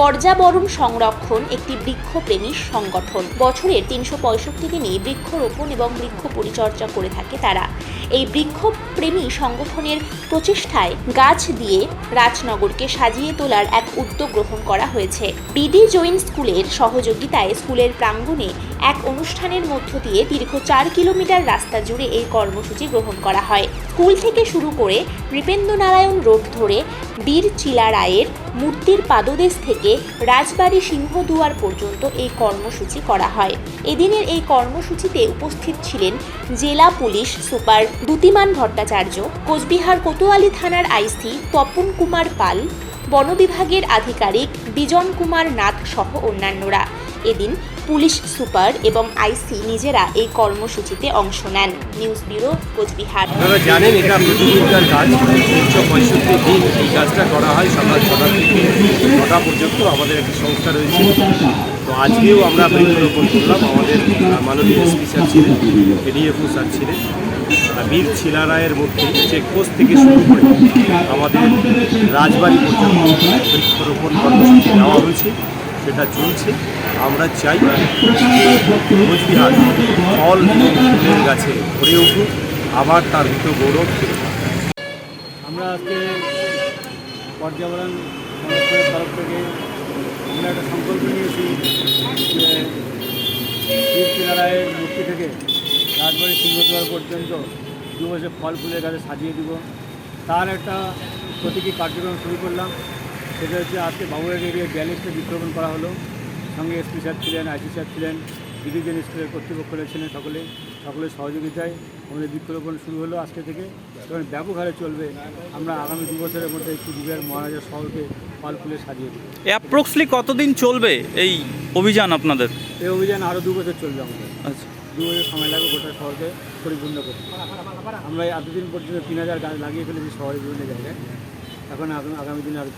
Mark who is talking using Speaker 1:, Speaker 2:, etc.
Speaker 1: পর্যাবরণ সংরক্ষণ একটি বৃক্ষপ্রেমী সংগঠন। বছরের তিনশো পঁয়ষট্টি দিনই বৃক্ষরোপণ এবং বৃক্ষ পরিচর্যা করে থাকে তারা। এই বৃক্ষপ্রেমী সংগঠনের প্রচেষ্টায় গাছ দিয়ে রাজনগরকে সাজিয়ে তোলার এক উদ্যোগ গ্রহণ করা হয়েছে। বিডি জৈন স্কুলের সহযোগিতায় স্কুলের প্রাঙ্গণে এক অনুষ্ঠানের মধ্য দিয়ে দীর্ঘ চার কিলোমিটার রাস্তা জুড়ে এই কর্মসূচি গ্রহণ করা হয়। স্কুল থেকে শুরু করে নৃপেন্দ্রনারায়ণ রোড ধরে বীর চিলা রায়ের মূর্তির পাদদেশ থেকে রাজবাড়ি সিংহদুয়ার পর্যন্ত এই কর্মসূচি করা হয়। এদিনের এই কর্মসূচিতে উপস্থিত ছিলেন জেলা পুলিশ সুপার দ্যুতিমান ভট্টাচার্য, কোচবিহার কোতোয়ালি থানার আইসি তপন কুমার পাল বন বিভাগের আধিকারিক বিজন কুমার নাথ সহ অন্যান্যরা। এদিন পুলিশ সুপার এবং আইসি নিজেরা এই কর্মসূচিতে অংশ নেন। News bureau Coochbehar.
Speaker 2: আপনারা জানেন এটা কাজ। পঁয়ষট্টি দিন এই কাজটা করা হয় সকাল ছটা থেকে ছটা পর্যন্ত। আমাদের একটি সংস্থা রয়েছে। তো আজকেও আমরা বৃক্ষরোপণ করলাম। আমাদের মাননীয় এসপি স্যার ছিলেন, এডিএফও স্যার ছিলেন। বীর ছিলারায়ের মধ্যে চেকপোস্ট থেকে শুরু করে আমাদের রাজবাড়ি পর্যন্ত বৃক্ষরোপণ কর্মসূচি নেওয়া হয়েছে, সেটা চলছে। আমরা চাই কোচবিহার ফল ফুলের গাছে ভরে উঠুক, আবার তার মৃত গৌরব ফিরে
Speaker 3: আমরা আজকে পর্যাবরণ তরফ থেকে আমরা একটা সংকল্প নিয়েছি যে বীর মূর্তি থেকে রাজবাড়ি সিংহদ্বার পর্যন্ত দু বছর ফল ফুলের গাছে সাজিয়ে দিব। তার একটা প্রতীকী কার্যক্রম শুরু করলাম। সেটা হচ্ছে আজকে বাবুয়ের এরিয়ায় বিয়াল্লিশটা বৃক্ষরোপণ করা হলো। সঙ্গে এসপি স্যার ছিলেন আইসি স্যার ছিলেন ডিভিশন স্কুলের কর্তৃপক্ষরা ছিলেন সকলে সকলের সহযোগিতায় আমাদের বৃক্ষরোপণ শুরু হলো আজকে থেকে। এবং ব্যাপক হারে চলবে। আমরা আগামী দু বছরের মধ্যে কুচবিহার মহারাজা শহরকে ফল ফুলে সাজিয়ে দেবো।
Speaker 4: অ্যাপ্রক্সলি কতদিন চলবে এই অভিযান আপনাদের?
Speaker 3: এই অভিযান আরও দু বছর চলবে আমাদের।
Speaker 4: আচ্ছা।
Speaker 3: দু সময় লাগবে গোটা শহরকে পরিপূর্ণ করতে। আমরা এতদিন পর্যন্ত তিন হাজার গাছ লাগিয়ে ফেলেছি শহরের বিভিন্ন জায়গায়। এখন আগামী দিনে আরও